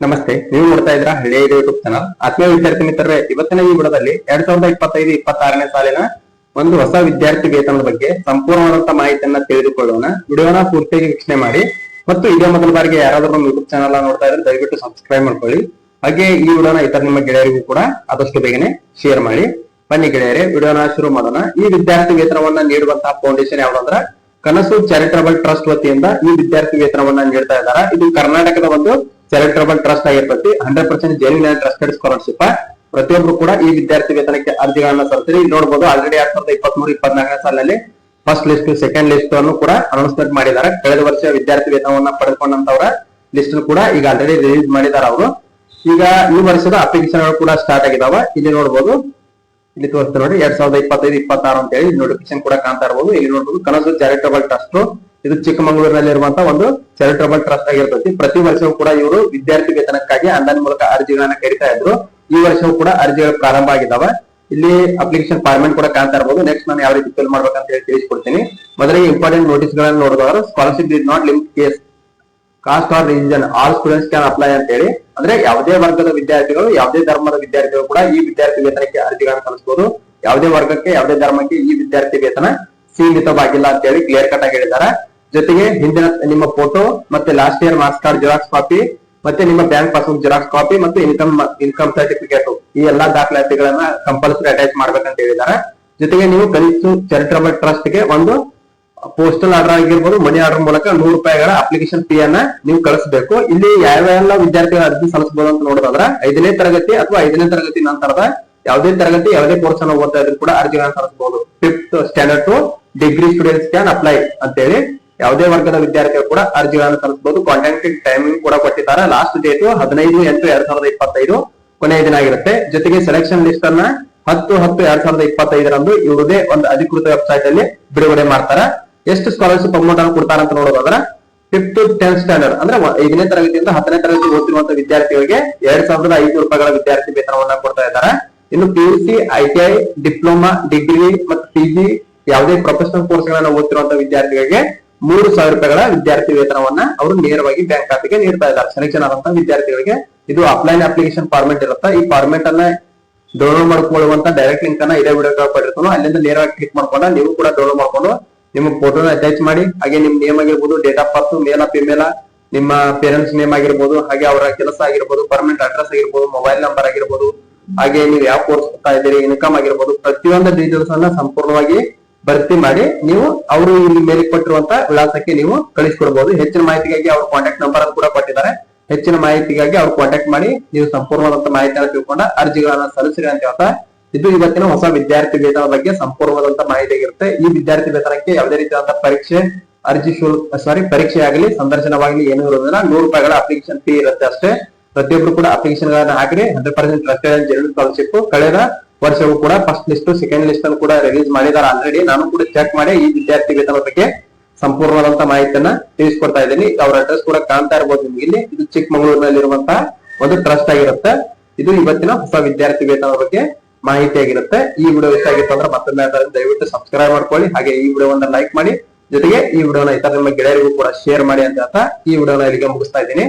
ನಮಸ್ತೆ, ನೀವು ನೋಡ್ತಾ ಇದ್ರ ಹಳ್ಳಿಯ ಯೂಟ್ಯೂಬ್ ಚಾನಲ್ ಆತ್ಮೀಯ ವಿದ್ಯಾರ್ಥಿ ಮಿತ್ರರೇ, ಇವತ್ತಿನ ಈ ವಿಡದಲ್ಲಿ ಎರಡ್ ಸಾವಿರದ ಇಪ್ಪತ್ತೈದು, ಇಪ್ಪತ್ತಾರನೇ ಸಾಲಿನ ಒಂದು ಹೊಸ ವಿದ್ಯಾರ್ಥಿ ವೇತನದ ಬಗ್ಗೆ ಸಂಪೂರ್ಣವಾದಂತಹ ಮಾಹಿತಿಯನ್ನ ತಿಳಿದುಕೊಳ್ಳೋಣ. ವಿಡಿಯೋನ ಪೂರ್ತಿಯಾಗಿ ವೀಕ್ಷಣೆ ಮಾಡಿ. ಮತ್ತು ಇದೇ ಮೊದಲ ಬಾರಿಗೆ ಯಾರಾದ್ರೂ ನಮ್ಮ ಯೂಟ್ಯೂಬ್ ಚಾನಲ್ ನೋಡ್ತಾ ಇದ್ರೆ ದಯವಿಟ್ಟು ಸಬ್ಸ್ಕ್ರೈಬ್ ಮಾಡ್ಕೊಳ್ಳಿ. ಹಾಗೆ ಈ ವಿಡಿಯೋನ ಇತರ ನಿಮ್ಮ ಗೆಳೆಯರಿಗೂ ಕೂಡ ಆದಷ್ಟು ಬೇಗನೆ ಶೇರ್ ಮಾಡಿ. ಬನ್ನಿ ಗೆಳೆಯರೆ, ವಿಡಿಯೋನ ಶುರು ಮಾಡೋಣ. ಈ ವಿದ್ಯಾರ್ಥಿ ವೇತನವನ್ನ ನೀಡುವಂತಹ ಫೌಂಡೇಶನ್ ಯಾವ್ದಂದ್ರ ಕನಸು ಚಾರಿಟಬಲ್ ಟ್ರಸ್ಟ್ ವತಿಯಿಂದ ಈ ವಿದ್ಯಾರ್ಥಿ ವೇತನವನ್ನ ನೀಡ್ತಾ ಇದ್ದಾರೆ. ಇದು ಕರ್ನಾಟಕದ ಒಂದು ಚಾರಿಟಬಲ್ ಟ್ರಸ್ಟ್ ಆಗಿರ್ತೈತಿ. Hundred percent genuine and scholarship ಪ್ರತಿಯೊಬ್ರು ಕೂಡ ಈ ವಿದ್ಯಾರ್ಥಿ ವೇತನಕ್ಕೆ ಅರ್ಜಿಗಳನ್ನ ಸಲ್ಲಿಸಿರಿ ಇಲ್ಲಿ ನೋಡಬಹುದು ಆಲ್ರೆಡಿ ಎರಡ್ ಸಾವಿರದ ಇಪ್ಪತ್ಮೂರು, ಇಪ್ಪತ್ನಾಲ್ಕನೇ ಸಾಲಿನಲ್ಲಿ ಫಸ್ಟ್ ಲಿಸ್ಟ್ ಸೆಕೆಂಡ್ ಲಿಸ್ಟ್ ಅನ್ನು ಕೂಡ ಅನೌನ್ಸ್ಮೆಂಟ್ ಮಾಡಿದ್ದಾರೆ. ಕಳೆದ ವರ್ಷ ವಿದ್ಯಾರ್ಥಿ ವೇತನವನ್ನ ಪಡೆದುಕೊಂಡಂತವರ ಲಿಸ್ಟ್ ಕೂಡ ಈಗ ಆಲ್ರೆಡಿ ರಿಲೀಸ್ ಮಾಡಿದ್ದಾರೆ ಅವರು. ಈಗ ಈ ವರ್ಷದ ಅಪ್ಲಿಕೇಶನ್ ಕೂಡ ಸ್ಟಾರ್ಟ್ ಆಗಿದಾವ. ಇಲ್ಲಿ ನೋಡಬಹುದು ಇಲ್ಲಿ ತೋರಿಸ್ತಾರೆ ನೋಡಿ, ಎರಡ್ ಸಾವಿರದ ಇಪ್ಪತ್ತೈದು, ಇಪ್ಪತ್ತಾರು ಅಂತ ಹೇಳಿ ನೋಟಿಫಿಕೇಶನ್ ಕೂಡ ಕಾಣ್ತಾ ಇರಬಹುದು ಇಲ್ಲಿ ನೋಡಬಹುದು ಕನಸು ಚಾರಿಟಬಲ್ ಟ್ರಸ್ಟ್ ಇದು ಚಿಕ್ಕಮಗಳೂರಿನಲ್ಲಿ ಇರುವಂತಹ ಒಂದು ಚಾರಿಟಬಲ್ ಟ್ರಸ್ಟ್ ಆಗಿರ್ತೈತಿ. ಪ್ರತಿ ವರ್ಷವೂ ಕೂಡ ಇವರು ವಿದ್ಯಾರ್ಥಿ ವೇತನಕ್ಕಾಗಿ ಆನ್ಲೈನ್ ಮೂಲಕ ಅರ್ಜಿಗಳನ್ನ ಕರಿತಾ ಇದ್ರು. ಈ ವರ್ಷವೂ ಕೂಡ ಅರ್ಜಿಗಳು ಪ್ರಾರಂಭ ಆಗಿದಾವೆ. ಇಲ್ಲಿ ಅಪ್ಲಿಕೇಶನ್ ಫಾರ್ಮೆಟ್ ಕೂಡ ಕಾಣ್ತಾ ಇರಬಹುದು ನೆಕ್ಸ್ಟ್ ನಾನು ಯಾವ ರೀತಿ ಫಿಲ್ ಮಾಡ್ಬೇಕಂತ ಹೇಳಿ ತಿಳಿಸ್ಕೊಡ್ತೀನಿ. ಮೊದಲಿಗೆ ಇಂಪಾರ್ಟೆಂಟ್ ನೋಟಿಸ್ ಗಳನ್ನ ನೋಡಿದವರು scholarship is not limit case caste or religion all students can apply ಅಂತ ಹೇಳಿ. ಅಂದ್ರೆ ಯಾವುದೇ ವರ್ಗದ ವಿದ್ಯಾರ್ಥಿಗಳು, ಯಾವುದೇ ಧರ್ಮದ ವಿದ್ಯಾರ್ಥಿಗಳು ಕೂಡ ಈ ವಿದ್ಯಾರ್ಥಿ ವೇತನಕ್ಕೆ ಅರ್ಜಿಗಳನ್ನು ಸಲ್ಲಿಸಬಹುದು ಯಾವುದೇ ವರ್ಗಕ್ಕೆ, ಯಾವುದೇ ಧರ್ಮಕ್ಕೆ ಈ ವಿದ್ಯಾರ್ಥಿ ವೇತನ ಸೀಮಿತವಾಗಿಲ್ಲ ಅಂತ ಹೇಳಿ ಕ್ಲಿಯರ್ ಕಟ್ ಆಗಿ ಹೇಳಿದ್ದಾರೆ. ಜೊತೆಗೆ ಹಿಂದಿನ ನಿಮ್ಮ ಫೋಟೋ ಮತ್ತೆ last year marks card xerox copy ಮತ್ತೆ ನಿಮ್ಮ ಬ್ಯಾಂಕ್ ಪಾಸ್ಬುಕ್ ಜೆರಾಕ್ಸ್ ಕಾಪಿ ಮತ್ತೆ ಇನ್ಕಮ್ ಇನ್ಕಮ್ ಸರ್ಟಿಫಿಕೇಟ್ ಈ ಎಲ್ಲಾ ದಾಖಲಾತಿಗಳನ್ನ ಕಂಪಲ್ಸರಿ ಅಟ್ಯಾಚ್ ಮಾಡ್ಬೇಕಂತ ಹೇಳಿದ್ದಾರೆ. ಜೊತೆಗೆ ನೀವು ಕನಿಷ್ಠ ಚಾರಿಟಬಲ್ ಟ್ರಸ್ಟ್ಗೆ ಒಂದು ಪೋಸ್ಟಲ್ ಆರ್ಡರ್ ಆಗಿರ್ಬೋದು ಮನಿ ಆರ್ಡರ್ ಮೂಲಕ ನೂರು ರೂಪಾಯಿಗಳ ಅಪ್ಲಿಕೇಶನ್ ಫೀ ಅನ್ನ ನೀವು ಕಳಿಸಬೇಕು. ಇಲ್ಲಿ ಯಾವ ಯಾವೆಲ್ಲ ವಿದ್ಯಾರ್ಥಿಗಳ ಅರ್ಜಿ ಸಲ್ಲಿಸಬಹುದು ಅಂತ ನೋಡೋದಾದ್ರೆ, ಐದನೇ ತರಗತಿ ಅಥವಾ ಐದನೇ ತರಗತಿ ನಂತರದ ಯಾವುದೇ ತರಗತಿ, ಯಾವುದೇ ಕೋರ್ಸ್ ಅನ್ನು ಓದ್ತಾ ಇದ್ರು ಕೂಡ ಅರ್ಜಿಗಳನ್ನ ಸಲ್ಲಿಸಬಹುದು. Fifth standard to degree students can apply ಅಂತೇಳಿ. ಯಾವುದೇ ವರ್ಗದ ವಿದ್ಯಾರ್ಥಿಗಳು ಕೂಡ ಅರ್ಜಿಗಳನ್ನು ಸಲ್ಲಿಸಬಹುದು ಕಾಂಟ್ಯಾಕ್ಟ್ ಟೈಮಿಂಗ್ ಕೂಡ ಕೊಟ್ಟಿದ್ದಾರೆ. ಲಾಸ್ಟ್ ಡೇಟ್ ಹದಿನೈದು ಎಂಟು ಎರಡ್ ಸಾವಿರದ ಇಪ್ಪತ್ತೈದು ಕೊನೆಯ ದಿನ ಆಗಿರುತ್ತೆ. ಜೊತೆಗೆ ಸೆಲೆಕ್ಷನ್ ಲಿಸ್ಟ್ ಅನ್ನ ಹತ್ತು ಹತ್ತು ಎರಡ್ ಸಾವಿರದ ಇಪ್ಪತ್ತೈದರಂದು ಇವರದೇ ಒಂದು ಅಧಿಕೃತ ವೆಬ್ಸೈಟ್ ಅಲ್ಲಿ ಬಿಡುಗಡೆ ಮಾಡ್ತಾರೆ. ಎಷ್ಟು ಸ್ಕಾಲರ್ಶಿಪ್ ಅಮೌಂಟ್ ಅನ್ನು ಕೊಡ್ತಾರೆ ಅಂತ ನೋಡೋದಾದ್ರೆ ಫಿಫ್ತ್ ಟು ಟೆಂತ್ ಸ್ಟ್ಯಾಂಡರ್ಡ್ ಅಂದ್ರೆ ಐದನೇ ತರಗತಿಯಿಂದ ಹತ್ತನೇ ತರಗತಿ ಓದ್ತಿರುವಂತ ವಿದ್ಯಾರ್ಥಿಗಳಿಗೆ ಎರಡ್ ಸಾವಿರದ ಐದು ರೂಪಾಯಿಗಳ ವಿದ್ಯಾರ್ಥಿ ವೇತನವನ್ನ ಕೊಡ್ತಾ ಇದ್ದಾರೆ. ಇನ್ನು P U C ITI diploma degree ಮತ್ತು ಪಿಜಿ ಯಾವುದೇ ಪ್ರೊಫೆಷನಲ್ ಕೋರ್ಸ್ ಗಳನ್ನ ವಿದ್ಯಾರ್ಥಿಗಳಿಗೆ ಮೂರು ಸಾವಿರ ರೂಪಾಯಿಗಳ ವಿದ್ಯಾರ್ಥಿ ವೇತನವನ್ನ ಅವರು ನೇರವಾಗಿ ಬ್ಯಾಂಕ್ ಖಾತೆಗೆ ನೀಡ್ತಾ ಇದ್ದಾರೆ. ಸೆಲೆಕ್ಷನ್ ಆದಂತ ವಿದ್ಯಾರ್ಥಿಗಳಿಗೆ ಇದು ಅಪ್ಲೈನ್ ಅಪ್ಲಿಕೇಶನ್ ಫಾರ್ಮೆಟ್ ಇರುತ್ತೆ? ಈ ಫಾರ್ಮೆಟ್ ಅನ್ನ ಡೌನ್ಲೋಡ್ ಮಾಡ್ಕೊಳ್ಳುವಂತ ಡೈರೆಕ್ಟ್ ಲಿಂಕ್ ಅನ್ನ ಇದೇ ವಿಡಿಯೋ ಪಡಿರ್ತಾನೋ ಅಲ್ಲಿಂದ ನೇರವಾಗಿ ಕ್ಲಿಕ್ ಮಾಡ್ಕೊಂಡ ನೀವು ಕೂಡ ಡೌನ್ಲೋಡ್ ಮಾಡ್ಕೊಂಡು ನಿಮ್ಮ ಫೋಟೋನ ಅಟ್ಯಾಚ್ ಮಾಡಿ, ಹಾಗೆ ನಿಮ್ ನೇಮ್ ಆಗಿರ್ಬೋದು ಡೇಟ್ ಆಫ್ ಬರ್ತ್ ಮೇಲ ಫಿಮೇಲ ನಿಮ್ಮ ಪೇರೆಂಟ್ಸ್ ನೇಮ್ ಆಗಿರ್ಬೋದು, ಹಾಗೆ ಅವರ ಕೆಲಸ ಆಗಿರ್ಬೋದು ಪರ್ಮನೆಂಟ್ ಅಡ್ರೆಸ್ ಆಗಿರ್ಬೋದು ಮೊಬೈಲ್ ನಂಬರ್ ಆಗಿರ್ಬೋದು, ಹಾಗೆ ನೀವು ಯಾವ ಕೋರ್ಸ್ ಇದ್ದೀರಿ ಇನ್ಕಮ್ ಆಗಿರ್ಬೋದು, ಪ್ರತಿಯೊಂದು ಡೀಟೇಲ್ಸ್ ಅನ್ನ ಸಂಪೂರ್ಣವಾಗಿ ಭರ್ತಿ ಮಾಡಿ ನೀವು ಅವರು ಇಲ್ಲಿ ಮೇಲೆ ಕೊಟ್ಟಿರುವಂತ ವಿಳಾಸಕ್ಕೆ ನೀವು ಕಳಿಸ್ಕೊಡ್ಬಹುದು ಹೆಚ್ಚಿನ ಮಾಹಿತಿಗಾಗಿ ಅವ್ರ ಕಾಂಟ್ಯಾಕ್ಟ್ ನಂಬರ್ ಅನ್ನು ಕೂಡ ಕೊಟ್ಟಿದ್ದಾರೆ. ಹೆಚ್ಚಿನ ಮಾಹಿತಿಗಾಗಿ ಅವ್ರು ಕಾಂಟ್ಯಾಕ್ಟ್ ಮಾಡಿ ನೀವು ಸಂಪೂರ್ಣವಾದಂತ ಮಾಹಿತಿಯನ್ನು ತಿಳ್ಕೊಂಡ ಅರ್ಜಿಗಳನ್ನ ಸಲ್ಲಿಸಿರಿ ಅಂತ ಹೇಳ್ತಾ ಇದು ಇವತ್ತಿನ ಹೊಸ ವಿದ್ಯಾರ್ಥಿ ವೇತನ ಬಗ್ಗೆ ಸಂಪೂರ್ಣವಾದಂತ ಮಾಹಿತಿ ಆಗಿರುತ್ತೆ. ಈ ವಿದ್ಯಾರ್ಥಿ ವೇತನಕ್ಕೆ ಯಾವುದೇ ರೀತಿಯಾದಂತ ಪರೀಕ್ಷೆ, ಅರ್ಜಿ ಶುಲ್ಕ ಸಾರಿ ಪರೀಕ್ಷೆ ಆಗಲಿ, ಸಂದರ್ಶನವಾಗಲಿ ಏನು ಇರೋದಿಲ್ಲ. ನೂರು ರೂಪಾಯಿಗಳ ಅಪ್ಲಿಕೇಶನ್ ಫೀ ಇರುತ್ತೆ ಅಷ್ಟೇ. ಪ್ರತಿಯೊಬ್ರು ಕೂಡ ಅಪ್ಲಿಕೇಶನ್ ಗಳನ್ನ ಹಾಕಿರಿ. Hundred percent trusted general scholarship ಕಳೆದ ವರ್ಷವೂ ಕೂಡ ಫಸ್ಟ್ ಲಿಸ್ಟ್ ಸೆಕೆಂಡ್ ಲಿಸ್ಟ್ ಅನ್ನು ಕೂಡ ರಿಲೀಸ್ ಮಾಡಿದ್ದಾರೆ ಆಲ್ರೆಡಿ ನಾನು ಕೂಡ ಚೆಕ್ ಮಾಡಿ ಈ ವಿದ್ಯಾರ್ಥಿ ವೇತನ ಬಗ್ಗೆ ಸಂಪೂರ್ಣವಾದಂತ ಮಾಹಿತಿಯನ್ನ ತಿಳಿಸ್ಕೊಡ್ತಾ ಇದ್ದೀನಿ. ಅವರ ಅಡ್ರೆಸ್ ಕೂಡ ಕಾಣ್ತಾ ಇರಬಹುದು ನಿಮ್ಗೆ ಇಲ್ಲಿ. ಇದು ಚಿಕ್ಕಮಗಳೂರಿನಲ್ಲಿರುವಂತಹ ಒಂದು ಟ್ರಸ್ಟ್ ಆಗಿರುತ್ತೆ. ಇದು ಇವತ್ತಿನ ಹೊಸ ವಿದ್ಯಾರ್ಥಿ ವೇತನ ಬಗ್ಗೆ ಮಾಹಿತಿ ಆಗಿರುತ್ತೆ. ಈ ವಿಡಿಯೋ ಇಷ್ಟ ಆಗಿತ್ತು ಅಂದ್ರೆ ಮತ್ತೊಮ್ಮೆ ಅದನ್ನ ದಯವಿಟ್ಟು ಸಬ್ಸ್ಕ್ರೈಬ್ ಮಾಡ್ಕೊಳ್ಳಿ. ಹಾಗೆ ಈ ವಿಡಿಯೋವನ್ನ ಲೈಕ್ ಮಾಡಿ. ಜೊತೆಗೆ ಈ ವಿಡಿಯೋನ ಇತರ ನಿಮ್ಮ ಗೆಳೆಯರಿಗೂ ಕೂಡ ಶೇರ್ ಮಾಡಿ ಅಂತ ಈ ವಿಡಿಯೋನ ಇಲ್ಲಿಗೆ ಮುಗಿಸ್ತಾ ಇದ್ದೀನಿ.